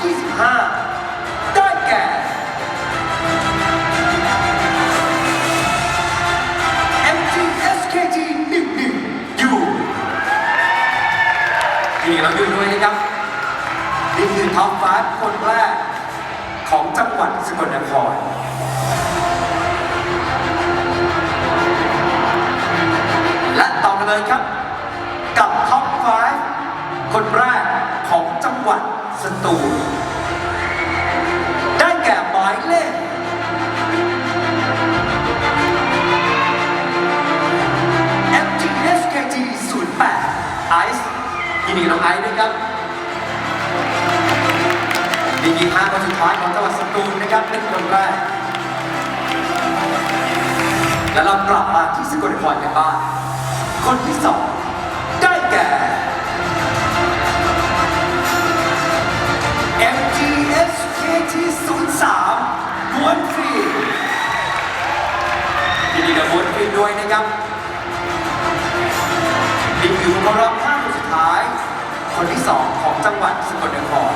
2025 ได้แก่ MGSKT 11 U นี่เราอยู่ด้วยนะครับ นี่คือท็อปฟ้าคนแรกของจังหวัดสกลนคร แล้วเรากลับมาที่สกลนครกันบ้างคนที่สองได้แก่ MGSKT 03ม้วนฟรียินดีกับม้วนฟรีด้วยนะครับนี่คือคนรอบห้าคนสุดท้าย คนที่สองของจังหวัดสกลนคร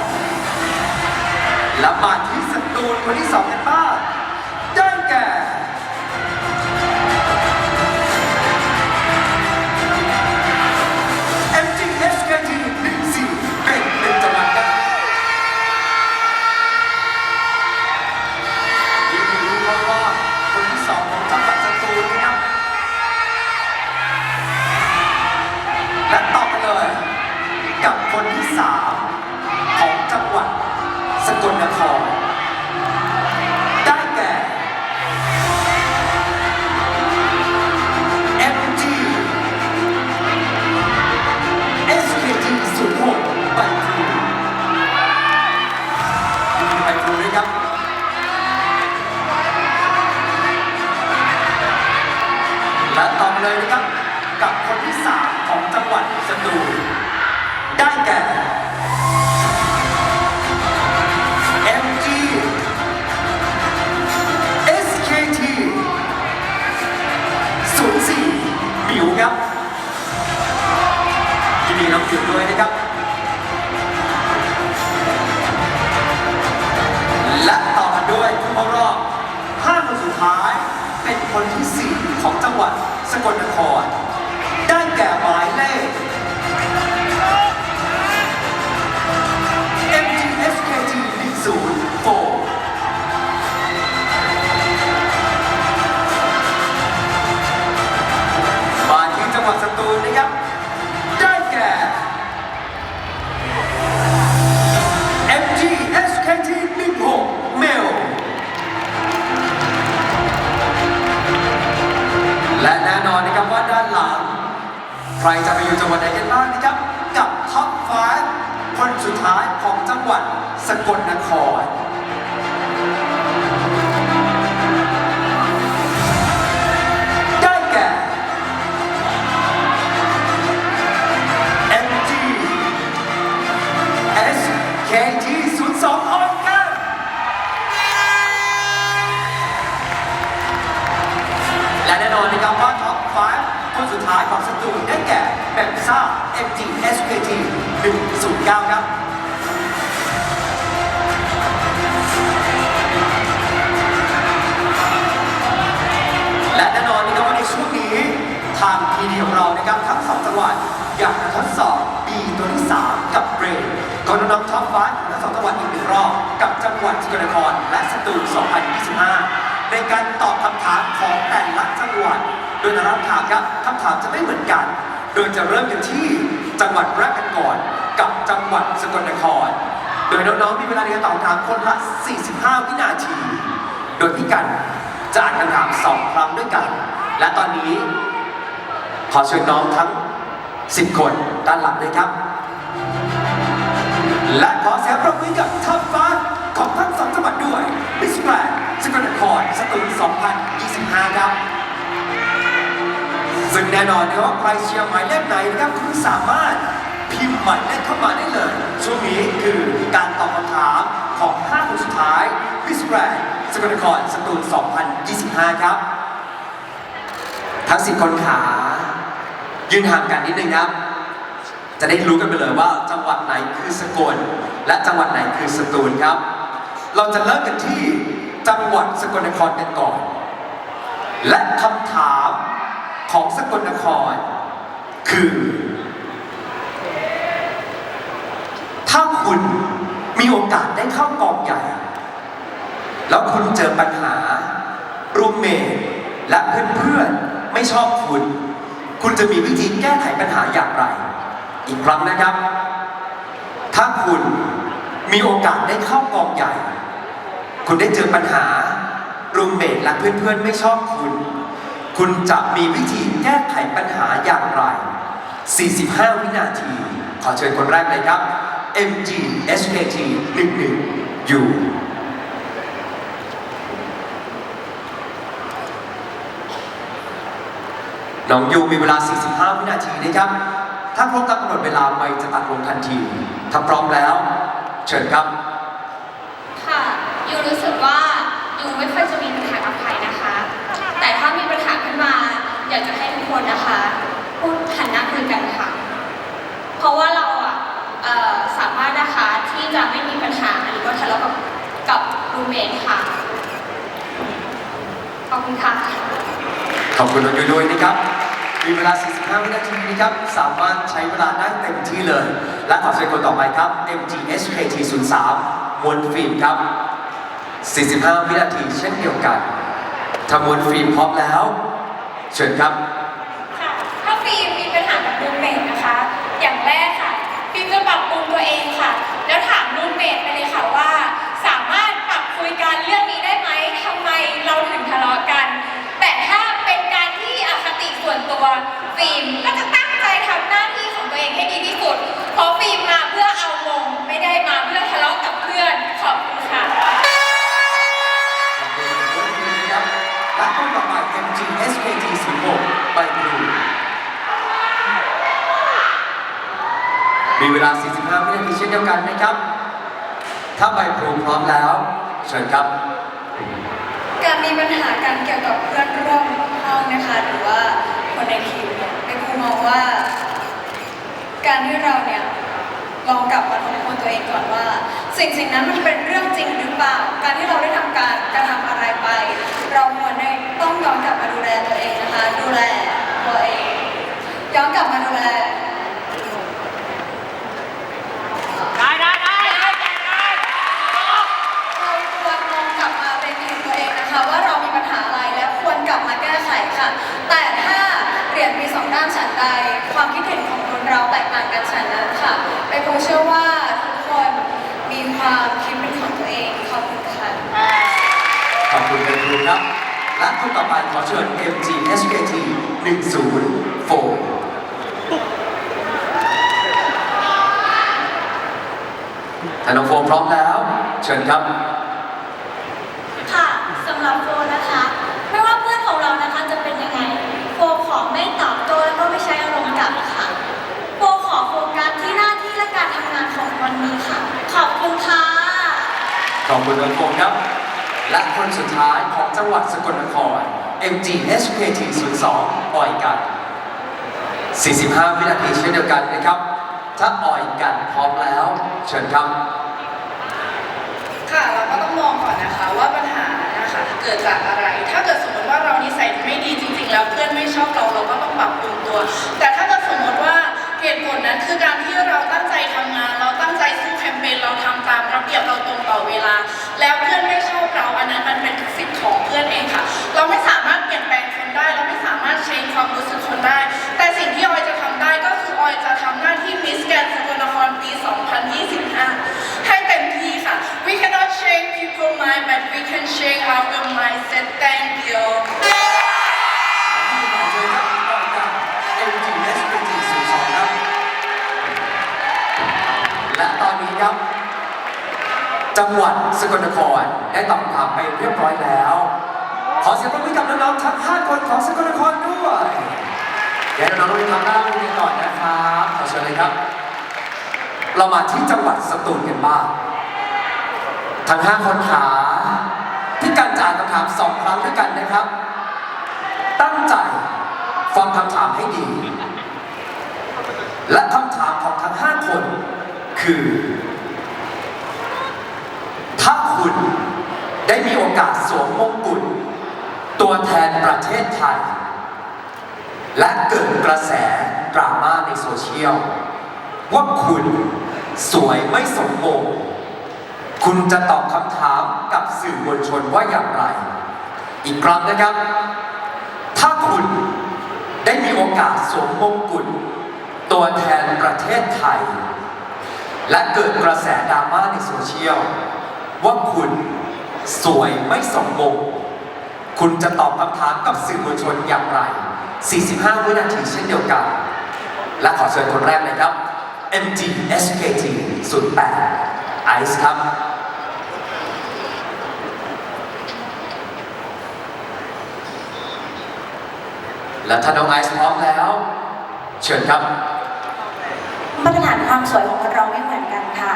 และมาที่สตูลคนที่สองกันบ้าง สก รจะไปอยู่จังหวัดไหนกันบ้างนะครับกับท็อป5คนสุดท้ายของจังหวัดสกลนครแก่ MG SKT 02ออนกันและแน่นอนนะครับว่าท็อป5คนสุดท้ายของสตู แก่แบมซ่า MG SKT 109 ครับและแน่นอนนะครับว่าในช่วงนี้ทางทีดีของเรานะครับทั้งสองจังหวัดอยากจะทดสอบ B ตัวที่ 3 กับเบรนของน้องท็อปฟ้าทั้งสองจังหวัดอีกหนึ่งรอบกับจังหวัดสกลนครและสตูล 2025 ในการตอบคำถามของแต่ละจังหวัด โดยแต่ละคำถามครับคำถามจะไม่เหมือนกัน โดยจะเริ่มกันที่จังหวัดแรกกันก่อน กับจังหวัดสกลนคร โดยน้องๆมีเวลาในการตอบคำถามคนละ 45 วินาที โดยพี่กันจะอ่านคำถามสองครั้งด้วยกัน และตอนนี้ ขอเชิญน้องทั้ง 10 คนด้านหลังเลยครับ และขอเสียงปรบมือกับทัพฟ้าของทั้งสองจังหวัดด้วย แน่นอนนะครับว่าใครเชียร์หมายเลขไหนนะครับคุณสามารถพิมพ์หมายเลขเข้ามาได้เลย ช่วงนี้คือการตอบคำถามของ5คนสุดท้ายมิสแกรนสกลนครสตูล2025 ครับ ทั้ง 10 คนขา ยืนห่างกันนิดนึงครับ จะได้รู้กันไปเลยว่าจังหวัดไหนคือสกล และจังหวัดไหนคือสตูลครับ เราจะเริ่มกันที่จังหวัดสกลนครกันก่อน และคำถาม ของสกลนคร คือ ถ้าคุณมีโอกาสได้เข้ากองใหญ่ แล้วคุณเจอปัญหารูมเมทและเพื่อนๆไม่ชอบคุณ คุณจะมีวิธีแก้ไขปัญหาอย่างไร อีกครั้งนะครับ ถ้าคุณมีโอกาสได้เข้ากองใหญ่ คุณได้เจอปัญหารูมเมทและเพื่อนๆไม่ชอบคุณ คุณจะมีวิธีแก้ไขปัญหาอย่างไร 45 วินาที ขอเชิญคนแรกเลยครับ MG HKT 11อยู่น้องยูมีเวลา 45 วินาทีนะครับ ถ้าครบตามกำหนดเวลาไม่จะตัดลงทันที ถ้าพร้อมแล้ว เชิญครับ ค่ะยูรู้สึก นะคะพูดหันหน้าคุยกันค่ะ เพราะว่าเราอะสามารถนะคะที่จะไม่มีปัญหาหรือว่าทะเลาะกับกับรูเมทค่ะ ขอบคุณค่ะ ขอบคุณน้องยูด้วยนะครับ มีเวลา 45 วินาทีนะครับ สามารถใช้เวลาได้เต็มที่เลย และขอเชิญคนต่อไปครับ MGHKT 03มวลฟิล์มครับ 45 วินาทีเช่นเดียวกันถ้ามวลฟิล์มพร้อมแล้ว เชิญครับ ติส่วนตัวฟิล์มก็จะตั้งใจทำหน้าที่ของตัวเองให้ดีที่สุด เพราะฟิล์มมาเพื่อเอามงไม่ได้มาเพื่อทะเลาะกับเพื่อน ขอบคุณค่ะ ขอบคุณมวลฟิล์มนะครับและคนต่อไป MGHKT 06ไปครูมีเวลา 45วินาทีเช่นเดียวกันนะครับ ถ้าใบครูพร้อมแล้ว เชิญครับ การมีปัญหากันเกี่ยวกับเพื่อนร่วมห้องนะคะ หรือว่าคนในทีมเนี่ยเป็นครูมองว่า การที่เราเนี่ยลองกลับมาทบทวนตัวเองก่อนว่า สิ่งสิ่งนั้นมันเป็นเรื่องจริงหรือเปล่า การที่เราได้ทำการกระทำอะไรไป เราควรได้ต้องย้อนกลับมาดูแลตัวเองนะคะ ดูแลตัวเองย้อนกลับมาดูแลได้ได้ได้ได้ได้เราควรมองกลับมาเป็นเห็นตัวเองนะคะ ว่าเรามีปัญหาอะไรและควรกลับมาแก้ไขค่ะ แต่ถ้าเหรียญมีสองด้านฉันใด ความคิดเห็นของคนเราแตกต่างกันฉันนั้นค่ะเปนผมเชื่อว่าทุกคนมีความคิดเป็นของตัวเองขอบคุณค่ะ ขอบคุณเป็นครูครับ และคนต่อไปขอเชิญ MGHKT 104ถ้าน้องโฟมพร้อมแล้ว เชิญครับ ค่ะสำหรับโฟนะคะ ไม่ว่าเพื่อนของเรานะคะจะเป็นยังไง โฟขอไม่ตอบโต้แล้วก็ไม่ใช้อารมณ์กลับค่ะ โฟขอโฟกัสที่หน้าที่และการทำงานของวันนี้ค่ะ ขอบคุณค่ะ ขอบคุณน้องโฟมครับ และคนสุดท้ายของจังหวัดสกลนคร MGHKT 02อ่อยกัน 45 วินาทีเช่นเดียวกันนะครับ ถ้าอ่อยกันพร้อมแล้ว เชิญครับ ค่ะเราก็ต้องมองก่อนนะคะว่าปัญหานะคะเกิดจากอะไร ถ้าเกิดสมมติว่าเรานิสัยไม่ดีจริง ๆ แล้วเพื่อนไม่ชอบเราเราก็ต้องปรับปรุงตัว แต่ถ้าเกิดสมมติว่าเหตุผลนั้นคือการที่เราตั้งใจทำงาน เราตั้งใจสู้แคมเปญเราทำตามระเบียบเราตรงต่อเวลา แล้วเพื่อน เราอันนั้นมันเป็นสิทธิ์ของเพื่อนเองค่ะ เราไม่สามารถเปลี่ยนแปลงคนได้ เราไม่สามารถเชนความรู้สึกคนได้ แต่สิ่งที่ออยจะทำได้ก็คือออยจะทำหน้าที่มิสแกนสกลนครปี2 จังหวัดสกลนครได้ตอบคำถามไปเรียบร้อยแล้ว ขอเสียงปรบมือกับน้องๆทั้ง 5 คนของสกลนครด้วยเดี๋ยวน้องๆไปทำหน้าโรงเรียนก่อนนะครับขอเชิญเลยครับ เรามาที่จังหวัดสตูลกันบ้างทั้ง5คนขาที่การจ่ายคำถามสองครั้งด้วยกันนะครับ ตั้งใจฟังคำถามให้ดี และคำถามของทั้ง5คนคือ ถ้าคุณ ได้มีโอกาสสวมมงกุฎตัวแทนประเทศไทย และเกิดกระแสดราม่าในโซเชียล ว่าคุณสวยไม่สมมงคุณจะตอบคำถามกับสื่อมวลชนว่าอย่างไร อีกครั้งนะครับ ถ้าคุณได้มีโอกาสสวมมงกุฎตัวแทนประเทศไทย และเกิดกระแสดราม่าในโซเชียล ว่าคุณ สวยไม่สมมงคุณจะตอบคำถามกับสื่อมวลชนอย่างไร 45 วินาทีเช่นเดียวกัน และขอเชิญคนแรกเลยครับ MG SKT 08ไอซ์ครับและถ้าน้องไอซ์พร้อมแล้ว เชิญครับมาตรฐานความสวยของคนเราไม่เหมือนกันค่ะ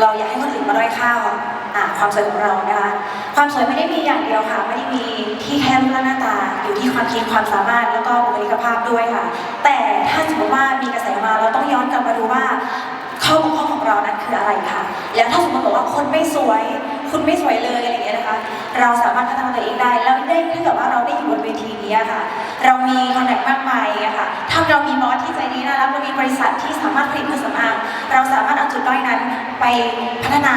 เราอยากให้คนอื่นมาด้อยค่าอ่า ความสวยของเรานะคะ ความสวยไม่ได้มีอย่างเดียวค่ะไม่ได้มีที่แค่รูปร่างหน้าตาอยู่ที่ความคิดความสามารถแล้วก็บุคลิกภาพด้วยค่ะ แต่ถ้าสมมติว่ามีกระแสมาเราต้องย้อนกลับมาดูว่าข้อบกพร่องของเรานั้นคืออะไรค่ะ แล้วถ้าสมมติบอกว่าคนไม่สวย คุณไม่สวยเลยอะไรอย่างเงี้ยนะคะ เราสามารถพัฒนาตัวเองได้ แล้วได้ถ้าเกิดว่าเราได้อยู่บนเวทีนี้ค่ะ เรามีคอนแทคมากมายค่ะ ถ้าเรามีบอสที่ใจดีน่ารักเรามีบริษัทที่สามารถผลิตเครื่องสำอางเราสามารถเอาจุดด้อยนั้นไปพัฒนา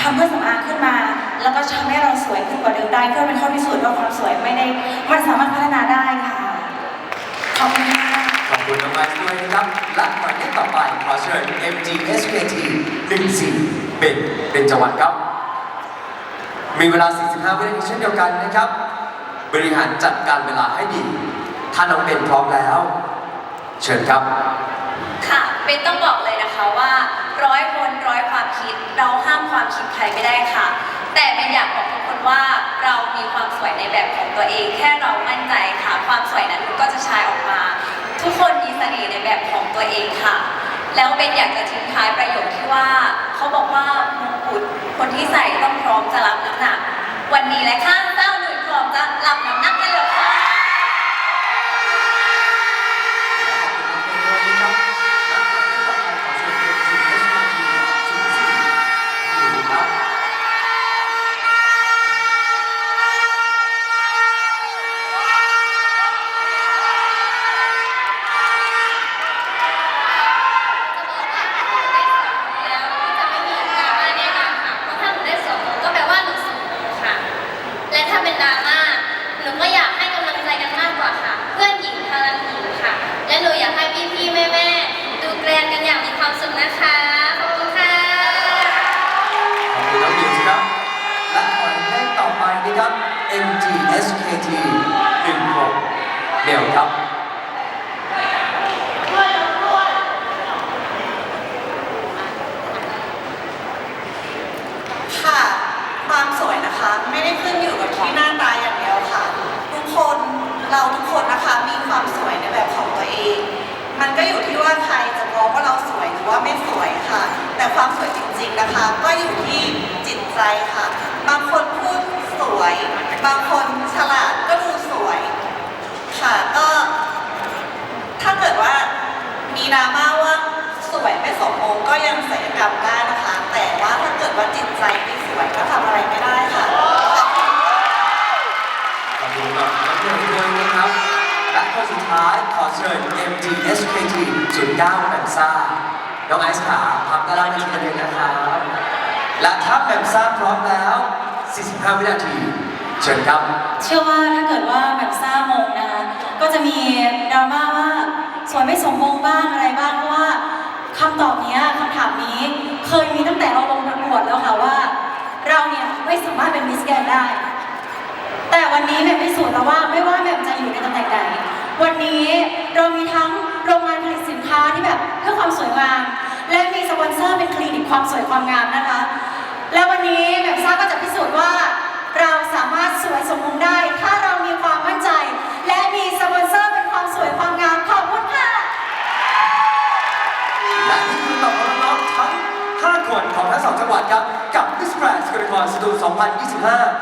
ทำเครื่องสำอางขึ้นมา แล้วก็ทำให้เราสวยขึ้นกว่าเดิมได้เพื่อเป็นข้อพิสูจน์ว่าความสวยไม่ได้มันสามารถพัฒนาได้ค่ะขอบคุณค่ะขอบคุณน้องไอซ์ด้วยนะครับและหมายเลขต่อไปขอเชิญ MG SKT 14เป็นเป็นจังหวัดครับ มีเวลา 45 วินาทีเช่นเดียวกันนะครับ บริหารจัดการเวลาให้ดี ถ้าน้องเป็นพร้อมแล้ว เชิญครับ ค่ะ เป็นต้องบอกเลยนะคะว่า ร้อยคนร้อยความคิด เราห้ามความคิดใครไม่ได้ค่ะ แต่เป็นอยากบอกทุกคนว่าเรามีความสวยในแบบของตัวเอง แค่เรามั่นใจค่ะ ความสวยนั้นก็จะชายออกมา ทุกคนมีเสน่ห์ในแบบของตัวเองค่ะ แล้วเป็นอยากจะทิ้งท้ายประโยคที่ว่า เขาบอกว่ามงกุฎคนที่ใส่ต้องพร้อมจะรับน้ำหนัก วันนี้และข้างเจ้าหนุ่ยพร้อมจะรับน้ำหนักกันเลยค่ะ แล้วก็จะไม่มีดราม่าแน่นอนค่ะ เพราะถ้าหนูได้สองโมงก็แปลว่าหนูสูงค่ะ และถ้าเป็นดราม่า หนูก็อยากให้กำลังใจกันมากกว่าค่ะ เพื่อนหญิงพลังหญิงค่ะ และหนูอยากให้พี่ๆแม่ๆดูแกรนกันอย่างมีความสุขนะคะ ขอบคุณค่ะ ขอบคุณน้องบิวครับ และหมายเลขต่อไปนะครับ MGSKT 16 เดี๋ยวครับค่ะความสวยนะคะ ไม่ได้ขึ้นอยู่กับที่หน้าตาอย่างเดียวค่ะ ทุกคนเราทุกคนนะคะมีความสวยในแบบของตัวเอง มันก็อยู่ที่ว่าใครจะมองว่าเราสวยหรือว่าไม่สวยค่ะ แต่ความสวยจริงๆนะคะ ก็อยู่ที่จิตใจค่ะ บางคนพูดสวย บางคนฉลาดก็ดูสวย ค่ะก็ถ้าเกิดว่ามีดราม่าว่าสวยไม่สมมงก็ยังศัลยกรรมได้นะคะ แต่ว่าถ้าเกิดว่าจิตใจไม่สวยก็ทำอะไรไม่ได้ค่ะขอบคุณครับน้องบิวด้วยนะครับและคนสุดท้ายขอเชิญ MGSKT 09แบมซ่าน้องไอซ์ขาพักด้านล่างนทีละนึงนะครับและถ้าแบมซ่าพร้อมแล้ว 45 วินาที เชิญครับ เชื่อว่าถ้าเกิดว่าแบบซ่ามงนะคะ ก็จะมีดราม่าว่าสวยไม่สมมงบ้างอะไรบ้างเพราะว่าคำตอบนี้คำถามนี้เคยมีตั้งแต่เราลงประกวดแล้วค่ะว่า เราเนี่ยไม่สามารถเป็นมิสแกรนได้ แต่วันนี้แม่พิสูจน์แล้วว่าไม่ว่าแม่จะอยู่ในตำแหน่งใดวันนี้เรามีทั้งโรงงานผลิตสินค้าที่แบบเพื่อความสวยงาม และมีสปอนเซอร์เป็นคลินิกความสวยความงามนะคะ และวันนี้แบบซ่าก็จะพิสูจน์ว่า เราสามารถสวยสมมงได้ ถ้าเรามีความมั่นใจ และมีสปอนเซอร์เป็นความสวยความงามขอบคุณค่ะ และนี่คือตอบรับน้องๆทั้ง 5 คนของทั้งสองจังหวัดครับ กับ Miss Grand สกลนครสตูล2025